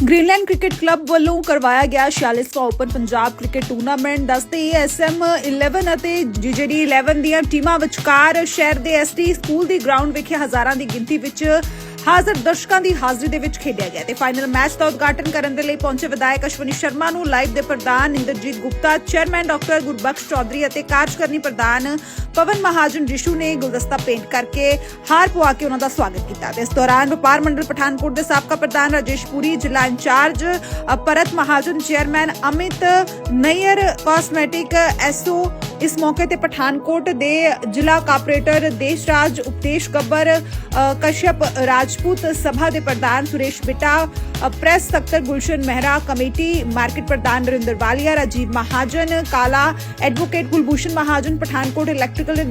Greenland cricket club ਵੱਲੋਂ ਕਰਵਾਇਆ ਗਿਆ 46ਵਾਂ ਓਪਨ ਪੰਜਾਬ ਕ੍ਰਿਕਟ ਟੂਰਨਾਮੈਂਟ ਦੱਸਦੇ ਐਸਐਮ 11 ਅਤੇ ਜੀਜੇਡੀ 11 ਦੀਆਂ ਟੀਮਾਂ ਵਿਚਕਾਰ ਸ਼ਹਿਰ ਦੇ ਐਸਟੀ ਸਕੂਲ ਦੀ ਗਰਾਊਂਡ ਵਿਖੇ ਹਜ਼ਾਰਾਂ ਦੀ ਗਿਣਤੀ ਵਿੱਚ ਹਾਜ਼ਰ ਦਰਸ਼ਕਾਂ ਦੀ ਹਾਜ਼ਰੀ ਦੇ ਵਿੱਚ ਖੇਡਿਆ ਗਿਆ ਤੇ ਫਾਈਨਲ ਮੈਚ ਦਾ ਉਦਘਾਟਨ ਕਰਨ ਦੇ ਲਈ ਪਹੁੰਚੇ ਵਿਧਾਇਕ ਅਸ਼ਵਨੀ ਸ਼ਰਮਾ ਨੂੰ ਲਾਈਵ ਦੇ ਪ੍ਰਧਾਨ ਇੰਦਰਜੀਤ ਗੁਪਤਾ ਚੇਅਰਮੈਨ ਡਾਕਟਰ ਗੁਰਬਖਸ਼ ਚੌਧਰੀ ਅਤੇ ਕਾਰਜਕਰਨੀ ਪ੍ਰਧਾਨ ਪਵਨ ਮਹਾਜਨ ਰਿਸ਼ੂ ਨੇ ਗੁਲਦਸਤਾ ਪੇਂਟ ਕਰਕੇ ਹਾਰ ਪਵਾ ਕੇ ਉਹਨਾਂ ਦਾ ਸਵਾਗਤ ਕੀਤਾ ਤੇ ਇਸ ਦੌਰਾਨ ਵਪਾਰ ਮੰਡਲ ਪਠਾਨਕੋਟ ਦੇ ਸਾਬਕਾ ਪ੍ਰਧਾਨ ਰਾਜੇਸ਼ ਪੁਰੀ, ਜ਼ਿਲ੍ਹਾ ਇੰਚਾਰਜ ਪਰਤ Mahajan chairman Amit Nayyar cosmetic SO ਇਸ ਮੌਕੇ ਤੇ ਪਠਾਨਕੋਟ ਦੇ ਜ਼ਿਲ੍ਹਾ ਕਾਰਪੋਰੇਟਰ ਦੇਸ਼ਰਾਜ ਉਪਦੇਸ਼ ਗੱਬਰ ਕਸ਼ਪ ਰਾਜਪੂਤ ਸਭਾ ਦੇ ਪ੍ਰਧਾਨ ਸੁਰੇਸ਼ ਬਿੱਟਾ ਪ੍ਰੈਸ ਸਕੱਤਰ ਗੁਲਸ਼ਨ ਮਹਿਰਾ, ਕਮੇਟੀ ਮਾਰਕੀਟ ਪ੍ਰਧਾਨ Narendra Walia, Rajiv Mahajan, Kala advocate Kulbhushan Mahajan, Pathankot electrical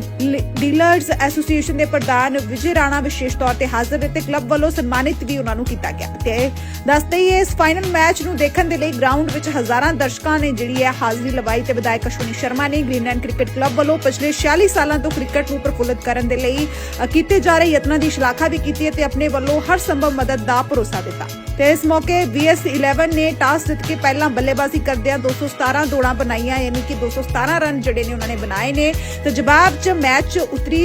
dealers association ਦੇ ਪ੍ਰਧਾਨ ਵਿਜੇ ਰਾਣਾ ਵਿਸ਼ੇਸ਼ ਤੌਰ ਤੇ ਹਾਜ਼ਰ ਰਹੇ ਤੇ ਕਲੱਬ ਵੱਲੋਂ ਸਨਮਾਨਿਤ ਵੀ ਉਹਨਾਂ ਨੂੰ ਕੀਤਾ ਗਿਆ। ਤੇ ਦੱਸਦੇ ਹੀ ਇਸ ਫਾਈਨਲ ਮੈਚ ਨੂੰ ਦੇਖਣ ਦੇ ਲਈ ਗਰਾਊਂਡ ਵਿੱਚ ਹਜ਼ਾਰਾਂ ਦਰਸ਼ਕਾਂ ਨੇ ਜਿਹੜੀ ਹੈ ਹਾਜ਼ਰੀ ਲਵਾਈ ਤੇ ਵਿਧਾਇਕ ਅਸ਼ਵਨੀ ਸ਼ਰਮਾ ਨੇ ਗ੍ਰੀਨਲੈਂਡ ਕ੍ਰਿਕਟ ਕਲੱਬ ਵੱਲੋਂ ਪਿਛਲੇ 46 ਸਾਲਾਂ ਤੋਂ ਕ੍ਰਿਕਟ ਨੂੰ ਪ੍ਰਫੁੱਲਤ ਕਰਨ ਦੇ ਲਈ ਕੀਤੇ ਜਾ ਰਹੇ ਯਤਨਾਂ ਦੀ ਸ਼ਲਾਘਾ ਵੀ ਕੀਤੀ ਅਤੇ ਆਪਣੇ ਵੱਲੋਂ ਹਰ ਸੰਭਵ ਮਦਦ ਦਾ ਭਰੋਸਾ ਦਿੱਤਾ। ਤੇ ਇਸ ਮੌਕੇ VS 11 ਨੇ ਟਾਸ ਜਿੱਤ ਕੇ ਪਹਿਲਾਂ ਬੱਲੇਬਾਜ਼ੀ ਕਰਦਿਆਂ 217 ਦੌੜਾਂ ਬਣਾਈਆਂ ਯਾਨੀ ਕਿ 217 ਰਨ ਜਿਹੜੇ ਨੇ ਉਹਨਾਂ ਨੇ ਬਣਾਏ ਨੇ। ਤੇ ਜਵਾਬ 'ਚ ਮੈਚ 'ਚ ਉਤਰੀ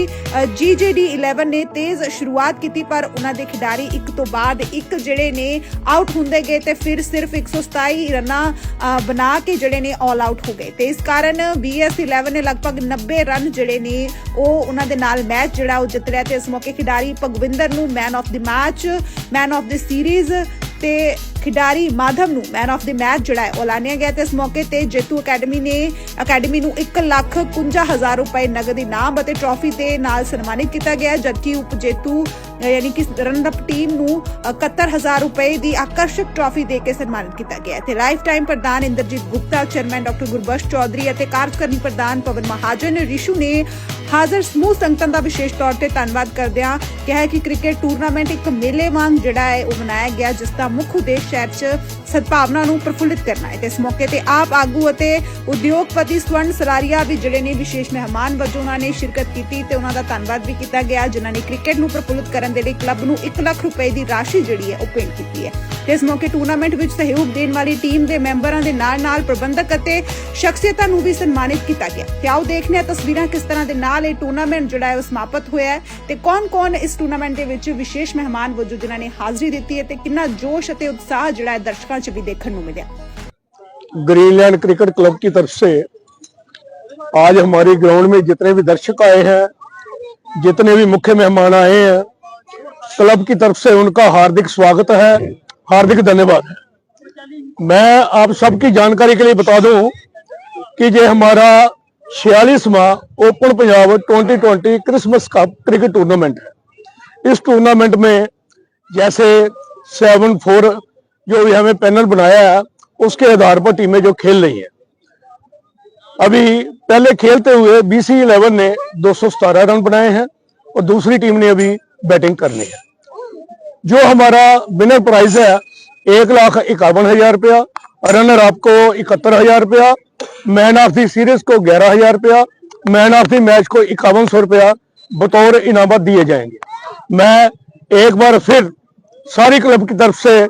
GJD 11 ਨੇ ਤੇਜ਼ ਸ਼ੁਰੂਆਤ ਕੀਤੀ ਪਰ ਉਹਨਾਂ ਦੇ ਖਿਡਾਰੀ ਇੱਕ ਤੋਂ ਬਾਅਦ ਇੱਕ ਜਿਹੜੇ ਨੇ ਆਊਟ ਹੁੰਦੇ ਗਏ ਤੇ ਫਿਰ ਸਿਰਫ 127 ਰਨਾਂ ਅ, ਬਣਾ ਕੇ ਜਿਹੜੇ ਨੇ ਆਲ ਆਊਟ ਹੋ ਗਏ। ਤੇ ਇਸ ਕਾਰਨ VS 11 ਨੇ ਲਗਭਗ 90 ਰਨ ਜਿਹੜੇ ਨੇ, ਉਹ ਉਹਨਾਂ ਦੇ ਨਾਲ ਮੈਚ ਜਿਹੜਾ ਉਹ ਜਿੱਤ ਲਿਆ ਤੇ ਇਸ ਮੌਕੇ ਖਿਡਾਰੀ ਭਗਵਿੰਦਰ ਨੂੰ man of the match man of the series ਤੇ ਖਿਡਾਰੀ ਮਾਧਵ ਨੂੰ ਮੈਨ ਆਫ ਦੀ ਮੈਚ ਜਿਹੜਾ ਹੈ ਉਹ ਐਲਾਨਿਆ ਗਿਆ ਤੇ ਇਸ ਮੌਕੇ ਤੇ ਜੇਤੂ ਅਕੈਡਮੀ ਨੇ, ਅਕੈਡਮੀ ਨੂੰ 1 ਲੱਖ 51000 ਰੁਪਏ ਨਗਦ ਇਨਾਮ ਅਤੇ ਟਰਾਫੀ ਦੇ ਨਾਲ ਸਨਮਾਨਿਤ ਕੀਤਾ ਗਿਆ, ਜਦਕਿ ਉਪ ਜੇਤੂ ਯਾਨੀ ਕਿ ਰਨ ਟੀਮ ਨੂੰ 71000 ਰੁਪਏ ਦੀ ਆਕਰਸ਼ਕ ਟਰਾਫੀ ਦੇ ਕੇ ਸਨਮਾਨਿਤ ਕੀਤਾ ਗਿਆ ਤੇ ਲਾਈਫ ਟਾਈਮ ਪ੍ਰਧਾਨ ਇੰਦਰਜੀਤ ਗੁਪਤਾ ਚੇਅਰਮੈਨ ਡਾਕਟਰ ਗੁਰਬਖਸ਼ ਚੌਧਰੀ ਅਤੇ ਕਾਰਜਕਾਰੀ ਪ੍ਰਧਾਨ ਪਵਨ ਮਹਾਜਨ, ਰਿਸ਼ੂ ਨੇ ਹਾਜ਼ਰ ਸਮੂਹ ਸੰਗਤਾਂ ਦਾ ਵਿਸ਼ੇਸ਼ ਤੌਰ ਤੇ ਧੰਨਵਾਦ ਕਰਦਿਆਂ ਕਿਹਾ ਕਿ ਕ੍ਰਿਕਟ ਟੂਰਨਾਮੈਂਟ ਇੱਕ ਮੇਲੇ ਵਾਂਗ ਜਿਹੜਾ ਹੈ, ਉਹ ਮਨਾਇਆ ਗਿਆ, ਜਿਸ ਦਾ ਮੁੱਖ ਉਦੇਸ਼ ਸ਼ਹਿਰ 'ਚ ਸਦਭਾਵਨਾ ਨੂੰ ਪ੍ਰਫੁੱਲਿਤ ਕਰਨਾ ਹੈ। ਤੇ ਇਸ ਮੌਕੇ ਤੇ ਆਪ ਆਗੂ ਅਤੇ ਉਦਯੋਗਪਤੀ ਸਵਰਨ ਸਰਾਰੀਆ ਵੀ ਜਿਹੜੇ ਨੇ ਵਿਸ਼ੇਸ਼ ਮਹਿਮਾਨ ਵਜੋਂ ਉਹਨਾਂ ਨੇ ਸ਼ਿਰਕਤ ਕੀਤੀ ਤੇ ਉਹਨਾਂ ਦਾ ਧੰਨਵਾਦ ਵੀ ਕੀਤਾ ਗਿਆ, ਜਿਨ੍ਹਾਂ ਨੇ ਕ੍ਰਿਕਟ ਨੂੰ ਪ੍ਰਫੁੱਲਿਤ ਕਰਨ ਦੇ ਲਈ ਕਲੱਬ ਨੂੰ 1 ਲੱਖ ਰੁਪਏ ਦੀ ਰਾਸ਼ੀ ਜਿਹੜੀ ਹੈ ਉਹ ਭੇਂਟ ਕੀਤੀ ਹੈ ਤੇ ਇਸ ਮੌਕੇ ਟੂਰਨਾਮੈਂਟ ਵਿੱਚ ਸਹਿਯੋਗ ਦੇਣ ਵਾਲੀ ਟੀਮ ਦੇ ਮੈਂਬਰਾਂ ਦੇ ਨਾਲ-ਨਾਲ ਪ੍ਰਬੰਧਕ ਅਤੇ ਸ਼ਖਸੀਅਤਾਂ ਨੂੰ ਵੀ ਸਨਮਾਨਿਤ ਕੀਤਾ ਗਿਆ ਤੇ ਆਓ ਦੇਖਦੇ ਹਾਂ ਤਸਵੀਰਾਂ ਕਿਸ ਤਰ੍ਹਾਂ ਦੇ ਨਾਲ ਇਹ ਟੂਰਨਾਮੈਂਟ ਜਿਹੜਾ ਹੈ ਉਹ ਸਮਾਪਤ ਹੋਇਆ ਹੈ ਤੇ ਕੌਣ-ਕੌਣ ਇਸ ਟੂਰਨਾਮੈਂਟ ਦੇ ਵਿੱਚ ਵਿਸ਼ੇਸ਼ ਮਹਿਮਾਨ ਵਜੋਂ ਜਿਨ੍ਹਾਂ ਨੇ ਹਾਜ਼ਰੀ ਦਿੱਤੀ ਹੈ ਤੇ ਕਿੰਨਾ ਜੋਸ਼ ਅਤੇ ਉਤਸ਼ਾਹ ਜਿਹੜਾ ਹੈ ਦਰਸ਼ਕਾਂ 'ਚ ਵੀ ਦੇਖਣ ਨੂੰ ਮਿਲਿਆ ग्रीनलैंड क्रिकेट क्लब की तरफ से आज हमारी ग्राउंड में जितने भी दर्शक आए हैं जितने भी मुख्य मेहमान आए हैं क्लब की तरफ़ से उनका हार्दिक स्वागत है। हार्दिक धन्यवाद। मैं आप सबकी जानकारी के लिए बता दूँ कि ये हमारा छियालीसवा open Punjab 2020 Christmas cup cricket tournament है। इस टूर्नामेंट में जैसे सेवन फोर जो भी हमें पैनल बनाया है, उसके आधार पर टीमें जो खेल रही हैं। अभी पहले खेलते हुए बीसी इलेवन ने दो रन बनाए हैं और दूसरी टीम ने अभी बैटिंग करनी है। जो हमारा विनर प्राइज है, एक लाख इक्यावन हज़ार रुपया रनर अप को इकहत्तर हज़ार रुपया मैन ऑफ़ दी सीरीज़ को ग्यारह हज़ार रुपया मैन ऑफ़ दी मैच को इक्यावन सौ रुपया बतौर इनामत दिए जाएँगे। मैं एक बार फिर सारी क्लब की तरफ़ से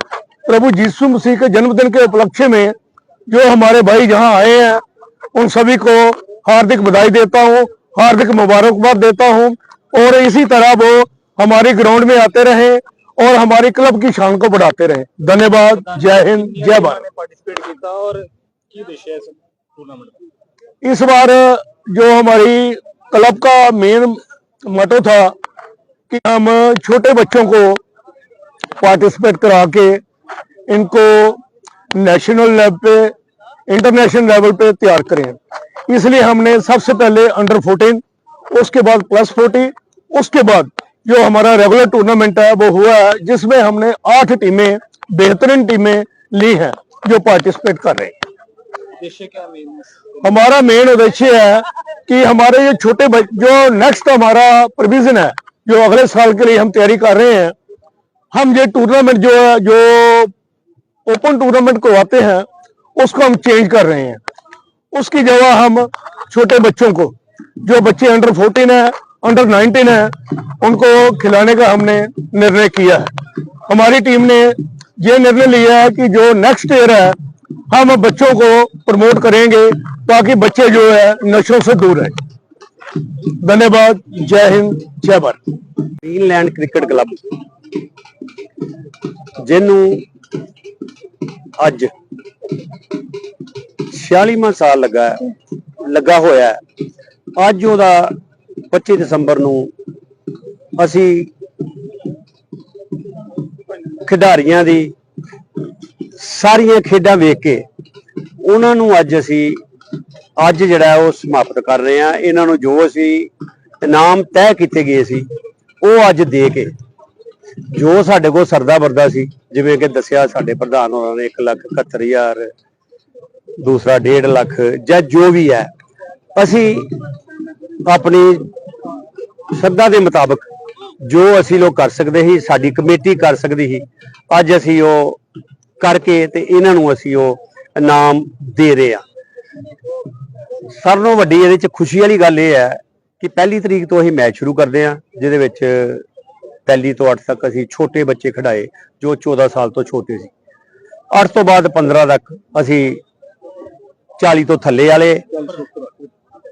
प्रभु यीशु मसीह के जन्मदिन के उपलक्ष्य में जो हमारे भाई जहाँ आए हैं, उन सभी को हार्दिक बधाई देता हूँ, हार्दिक मुबारकबाद देता हूँ और इसी तरह वो हमारे ग्राउंड में आते रहे और हमारे क्लब की शान को बढ़ाते रहे। धन्यवाद। जय हिंद। जय भारत। किया और इस बार जो हमारी क्लब का मेन मोटो था कि हम छोटे बच्चों को पार्टिसिपेट करा के इनको नेशनल लेवल पे इंटरनेशनल लेवल पे तैयार करें। इसलिए हमने सबसे पहले अंडर फोर्टीन उसके बाद प्लस फोर्टी उसके बाद जो हमारा रेगुलर टूर्नामेंट है वो हुआ है जिसमें हमने आठ टीमें बेहतरीन टीमें ली हैं जो पार्टिसिपेट कर रही हमारा मेन उद्देश्य है कि हमारे ये छोटे जो नेक्स्ट हमारा प्रोविज़न है जो अगले साल के लिए हम तैयारी कर रहे हैं हम ये टूर्नामेंट जो है जो ओपन टूर्नामेंट को आते हैं उसको हम चेंज कर रहे हैं। उसकी जगह हम छोटे बच्चों को जो बच्चे अंडर फोर्टीन है अंडर 19 है उनको खिलाने का हमने निर्णय किया है हमारी टीम ने ये निर्णय लिया है कि जो नेक्स्ट ईयर है हम बच्चों को प्रमोट करेंगे ताकि बच्चे जो है नशों से दूर रहे धन्यवाद जय हिंद जय भारत ਗ੍ਰੀਨਲੈਂਡ ਕ੍ਰਿਕਟ ਕਲੱਬ ਜਿਹਨੂੰ ਅੱਜ 46ਵਾਂ ਸਾਲ ਲੱਗਾ ਹੈ, ਲੱਗਾ ਹੋਇਆ ਹੈ। ਅੱਜ ਉਹਦਾ 25 ਦਸੰਬਰ ਨੂੰ ਅਸੀਂ ਖਿਡਾਰੀਆਂ ਦੀ ਸਾਰੀਆਂ ਖੇਡਾਂ ਵੇਖ ਕੇ ਉਹਨਾਂ ਨੂੰ ਅੱਜ ਅਸੀਂ, ਅੱਜ ਜਿਹੜਾ ਉਹ ਸਮਾਪਤ ਕਰ ਰਹੇ ਹਾਂ। ਇਹਨਾਂ ਨੂੰ ਜੋ ਅਸੀਂ ਇਨਾਮ ਤੈਅ ਕੀਤੇ ਗਏ ਸੀ, ਉਹ ਅੱਜ ਦੇ ਕੇ ਜੋ ਸਾਡੇ ਕੋਲ ਸਰਦਾ ਵਰਦਾ ਸੀ, ਜਿਵੇਂ ਕਿ ਦੱਸਿਆ ਸਾਡੇ ਪ੍ਰਧਾਨ ਹੋਰਾਂ ਨੇ 1 ਲੱਖ 71000 ਦੂਸਰਾ 1.5 ਲੱਖ ਜਾਂ ਜੋ ਵੀ ਹੈ, ਅਸੀਂ ਆਪਣੀ ਸ਼ਰਧਾ ਦੇ ਮੁਤਾਬਕ ਜੋ ਅਸੀਂ ਲੋਕ ਕਰ ਸਕਦੇ ਸੀ, ਸਾਡੀ ਕਮੇਟੀ ਕਰ ਸਕਦੀ ਸੀ, ਅੱਜ ਅਸੀਂ ਉਹ ਕਰਕੇ ਤੇ ਇਹਨਾਂ ਨੂੰ ਅਸੀਂ ਉਹ ਇਨਾਮ ਦੇ ਰਹੇ ਹਾਂ। ਸਭ ਤੋਂ ਵੱਡੀ ਇਹਦੇ ਚ ਖੁਸ਼ੀ ਵਾਲੀ ਗੱਲ ਇਹ ਹੈ ਕਿ ਪਹਿਲੀ ਤਰੀਕ ਤੋਂ ਅਸੀਂ ਮੈਚ ਸ਼ੁਰੂ ਕਰਦੇ ਹਾਂ, ਜਿਹਦੇ ਵਿੱਚ ਪਹਿਲੀ ਤੋਂ 8 ਤੱਕ ਅਸੀਂ ਛੋਟੇ ਬੱਚੇ ਖਿਡਾਏ, ਜੋ 14 ਸਾਲ ਤੋਂ ਛੋਟੇ ਸੀ। 8 ਤੋਂ ਬਾਅਦ 15 ਤੱਕ ਅਸੀਂ 40 ਤੋਂ ਥੱਲੇ ਵਾਲੇ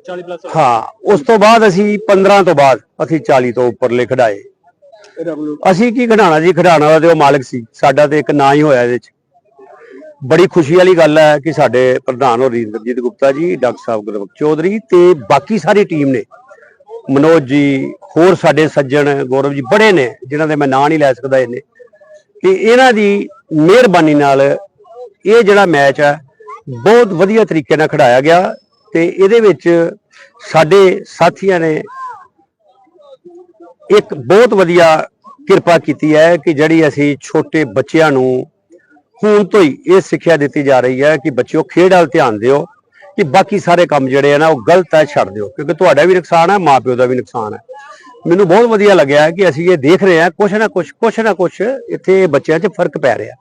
40 ਪਲੱਸ ਹਾਂ ਉਸ ਤੋਂ ਬਾਅਦ ਅਸੀਂ 15 ਤੋਂ ਬਾਅਦ ਅਸੀਂ 40 ਤੋਂ ਉੱਪਰਲੇ ਖਿਡਾਏ। ਅਸੀਂ ਕੀ ਖਿਡਾਣਾ ਜੀ? ਖਿਡਾਣਾ ਦਾ ਤੇ ਉਹ ਮਾਲਕ ਸੀ। ਸਾਡਾ ਤੇ ਇੱਕ ਨਾਂ ਹੀ ਹੋਇਆ ਇਹਦੇ ਚ। ਬੜੀ ਖੁਸ਼ੀ ਵਾਲੀ ਗੱਲ ਹੈ ਕਿ ਸਾਡੇ ਪ੍ਰਧਾਨ ਹੋਰੀ ਰਣਜੀਤ ਗੁਪਤਾ ਜੀ ਡਾਕਟਰ ਸਾਹਿਬ ਗੁਰਬਖਸ਼ ਚੌਧਰੀ ਤੇ ਬਾਕੀ ਸਾਰੀ ਟੀਮ ਨੇ। ਮਨੋਜ ਜੀ ਹੋਰ ਸਾਡੇ ਸੱਜਣ ਗੌਰਵ ਜੀ ਬੜੇ ਨੇ ਜਿਨ੍ਹਾਂ ਦੇ ਮੈਂ ਨਾਂ ਨਹੀਂ ਲੈ ਸਕਦਾ ਇਹਨੇ ਕਿ ਇਹਨਾਂ ਦੀ ਮਿਹਰਬਾਨੀ ਨਾਲ ਇਹ ਜਿਹੜਾ ਮੈਚ ਹੈ ਬਹੁਤ ਵਧੀਆ ਤਰੀਕੇ ਨਾਲ ਖਿਡਾਇਆ ਗਿਆ। ਤੇ ਇਹਦੇ ਵਿੱਚ ਸਾਡੇ ਸਾਥੀਆਂ ਨੇ ਇੱਕ ਬਹੁਤ ਵਧੀਆ ਕਿਰਪਾ ਕੀਤੀ ਹੈ ਕਿ ਜਿਹੜੀ ਅਸੀਂ ਛੋਟੇ ਬੱਚਿਆਂ ਨੂੰ ਹੁਣ ਤੋਂ ਹੀ ਇਹ ਸਿੱਖਿਆ ਦਿੱਤੀ ਜਾ ਰਹੀ ਹੈ ਕਿ ਬੱਚਿਓ ਖੇਡ ਵੱਲ ਧਿਆਨ ਦਿਓ, ਕਿ ਬਾਕੀ ਸਾਰੇ ਕੰਮ ਜਿਹੜੇ ਆ ਨਾ ਉਹ ਗਲਤ ਹੈ, ਛੱਡ ਦਿਓ, ਕਿਉਂਕਿ ਤੁਹਾਡਾ ਵੀ ਨੁਕਸਾਨ ਹੈ, ਮਾਪਿਓ ਦਾ ਵੀ ਨੁਕਸਾਨ ਹੈ। ਮੈਨੂੰ ਬਹੁਤ ਵਧੀਆ ਲੱਗਿਆ ਕਿ ਅਸੀਂ ਇਹ ਦੇਖ ਰਹੇ ਹਾਂ, ਕੁਛ ਨਾ ਕੁਛ ਕੁਛ ਨਾ ਕੁਛ ਇੱਥੇ ਬੱਚਿਆਂ 'ਚ ਫ਼ਰਕ ਪੈ ਰਿਹਾ।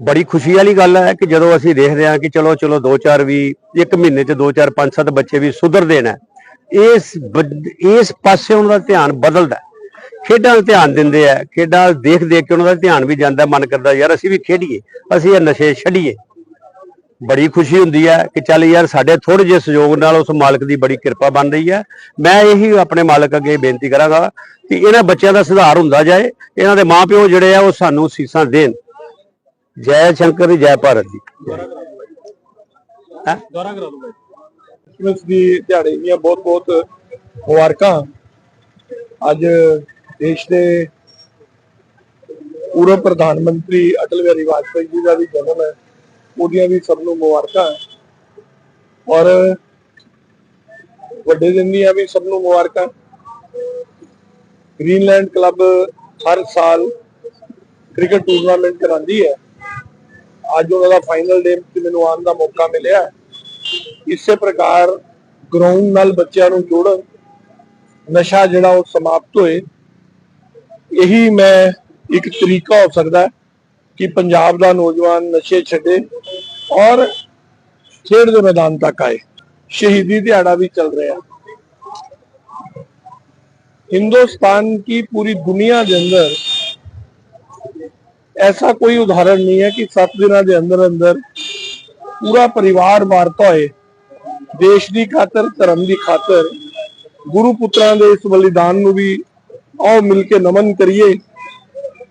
ਬੜੀ ਖੁਸ਼ੀ ਵਾਲੀ ਗੱਲ ਹੈ ਕਿ ਜਦੋਂ ਅਸੀਂ ਦੇਖਦੇ ਹਾਂ ਕਿ ਚਲੋ ਚਲੋ 2-4 ਵੀ, ਇੱਕ ਮਹੀਨੇ 'ਚ 2-4 5-7 ਬੱਚੇ ਵੀ ਸੁਧਰਦੇ ਨੇ, ਇਸ ਬ- ਇਸ ਪਾਸੇ ਉਹਨਾਂ ਦਾ ਧਿਆਨ ਬਦਲਦਾ ਖੇਡਾਂ 'ਤੇ ਧਿਆਨ ਦਿੰਦੇ ਆ, ਖੇਡਾਂ ਦੇਖ ਦੇਖ ਕੇ ਉਹਨਾਂ ਦਾ ਧਿਆਨ ਵੀ ਜਾਂਦਾ, ਮਨ ਕਰਦਾ, ਯਾਰ ਅਸੀਂ ਵੀ ਖੇਡੀਏ, ਅਸੀਂ ਇਹ ਨਸ਼ੇ ਛੱਡੀਏ। ਬੜੀ ਖੁਸ਼ੀ ਹੁੰਦੀ ਹੈ ਕਿ ਚੱਲ ਯਾਰ ਸਾਡੇ ਥੋੜੇ ਜਿਹੇ ਸਹਿਯੋਗ ਨਾਲ ਉਸ ਮਾਲਕ ਦੀ ਬੜੀ ਕਿਰਪਾ ਬਣ ਰਹੀ ਹੈ। ਮੈਂ ਇਹੀ ਆਪਣੇ ਮਾਲਕ ਅੱਗੇ ਬੇਨਤੀ ਕਰਾਂਗਾ ਕਿ ਇਹਨਾਂ ਬੱਚਿਆਂ ਦਾ ਸੁਧਾਰ ਹੁੰਦਾ ਜਾਏ, ਇਹਨਾਂ ਦੇ ਮਾਪਿਓ ਜਿਹੜੇ ਆ ਉਹ ਸਾਨੂੰ ਸੀਸਾਂ ਦੇਣ। ਜੈ ਸ਼ੰਕਰ, ਜੈ ਭਾਰਤ ਜੀ ਹੈਂ? ਦੁਆਰਾ ਕਰਾ ਦੂੰਗਾ ਕ੍ਰਿਸਮਸ ਦੀ ਦਿਹਾੜੇ ਦੀਆਂ ਬਹੁਤ ਬਹੁਤ ਮੁਬਾਰਕਾਂ। ਅੱਜ ਦੇਸ਼ ਦੇ ਪੂਰਵ ਪ੍ਰਧਾਨ ਮੰਤਰੀ ਅਟਲ ਬਿਹਾਰੀ ਵਾਜਪੇਈ ਜੀ ਦਾ ਵੀ ਜਨਮ ਹੈ। ਉਹਦੀਆਂ ਵੀ ਸਭ ਨੂੰ ਮੁਬਾਰਕਾਂ ਔਰ ਵੱਡੇ ਦਿਨ ਦੀਆਂ ਵੀ ਸਭ ਨੂੰ ਮੁਬਾਰਕਾਂ। ਗ੍ਰੀਨਲੈਂਡ ਕਲੱਬ ਹਰ ਸਾਲ ਕ੍ਰਿਕਟ ਟੂਰਨਾਮੈਂਟ ਕਰਾਉਂਦੀ ਹੈ। ਅੱਜ ਉਹਨਾਂ ਦਾ ਫਾਈਨਲ ਡੇ ਤੇ ਮੈਨੂੰ ਆਉਣ ਦਾ ਮੌਕਾ ਮਿਲਿਆ ਇਸੇ ਪ੍ਰਕਾਰ ਗਰਾਊਂਡ ਨਾਲ ਬੱਚਿਆਂ ਨੂੰ ਜੋੜਨ ਨਸ਼ਾ ਜਿਹੜਾ ਉਹ ਸਮਾਪਤ ਹੋਏ ਇਹੀ ਮੈਂ ਇੱਕ ਤਰੀਕਾ ਹੋ ਸਕਦਾ ਹੈ ਕਿ ਪੰਜਾਬ ਦਾ ਨੌਜਵਾਨ ਨਸ਼ੇ ਛੱਡੇ ਔਰ ਖੇਡ ਦੇ ਮੈਦਾਨ ਤੱਕ ਆਏ ਸ਼ਹੀਦੀ ਦਿਹਾੜਾ ਵੀ ਚੱਲ ਰਿਹਾ हिंदुस्तान की पूरी दुनिया के अंदर ਐਸਾ ਕੋਈ ਉਦਾਹਰਣ ਨਹੀਂ ਹੈ ਕਿ 7 ਦਿਨਾਂ ਦੇ ਅੰਦਰ ਅੰਦਰ ਪੂਰਾ ਪਰਿਵਾਰ ਵਾਰਤਾ ਹੋਏ ਦੇਸ਼ ਦੀ ਖਾਤਰ ਧਰਮ ਦੀ ਖਾਤਰ ਗੁਰੂ ਪੁੱਤਰਾਂ ਦੇ ਇਸ ਬਲੀਦਾਨ ਨੂੰ ਵੀ ਆਓ ਮਿਲ ਕੇ ਨਮਨ ਕਰੀਏ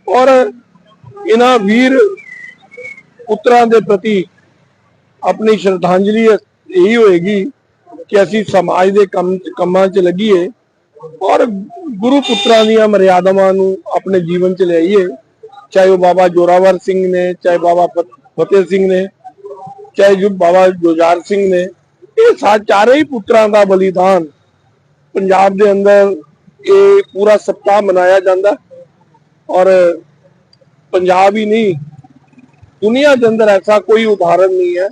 ਔਰ ਇਹਨਾਂ ਵੀਰ ਪੁੱਤਰਾਂ ਦੇ ਪ੍ਰਤੀ ਆਪਣੀ ਸ਼ਰਧਾਂਜਲੀ ਇਹੀ ਹੋਏਗੀ ਕਿ ਅਸੀਂ ਸਮਾਜ ਦੇ ਕੰਮ ਕੰਮਾਂ 'ਚ ਲੱਗੀਏ ਔਰ ਗੁਰੂ ਪੁੱਤਰਾਂ ਦੀਆਂ ਮਰਿਆਦਾਵਾਂ ਨੂੰ ਆਪਣੇ ਜੀਵਨ 'ਚ ਲਿਆਈਏ ਚਾਹੇ ਉਹ ਬਾਬਾ ਜੋਰਾਵਰ ਸਿੰਘ ਨੇ, ਚਾਹੇ ਬਾਬਾ ਫਤਿਹ ਸਿੰਘ ਨੇ, ਚਾਹੇ ਜੋ ਬਾਬਾ ਜੋਜਾਰ ਸਿੰਘ ਨੇ, ਇਹ ਸਾ, ਚਾਰੇ ਹੀ ਪੁੱਤਰਾਂ ਦਾ ਬਲੀਦਾਨ ਪੰਜਾਬ ਦੇ ਅੰਦਰ ਇਹ ਪੂਰਾ ਸਪਤਾਹ ਮਨਾਇਆ ਜਾਂਦਾ। ਔਰ ਪੰਜਾਬ ਹੀ ਨਹੀਂ, ਦੁਨੀਆ ਦੇ ਅੰਦਰ ਐਸਾ ਕੋਈ ਉਦਾਹਰਨ ਨਹੀਂ ਹੈ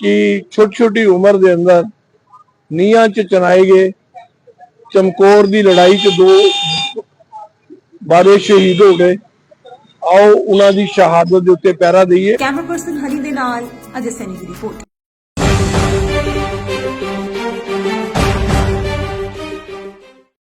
ਕਿ ਛੋਟੀ ਛੋਟੀ ਉਮਰ ਦੇ ਅੰਦਰ ਨੀਹਾਂ 'ਚ ਚਨਾਏ ਗਏ, ਚਮਕੌਰ ਦੀ ਲੜਾਈ 'ਚ ਦੋ ਬਾਰੇ ਸ਼ਹੀਦ ਹੋ ਗਏ। ਆਓ ਉਹਨਾਂ ਦੀ ਸ਼ਹਾਦਤ ਦੇ ਉੱਤੇ ਪਹਿਰਾ ਦਈਏ। ਕੈਮਰਾ ਪਰਸਨ ਹਰੀ ਦੇ ਨਾਲ ਅਜੇ ਸੈਨੀ ਦੀ ਰਿਪੋਰਟ।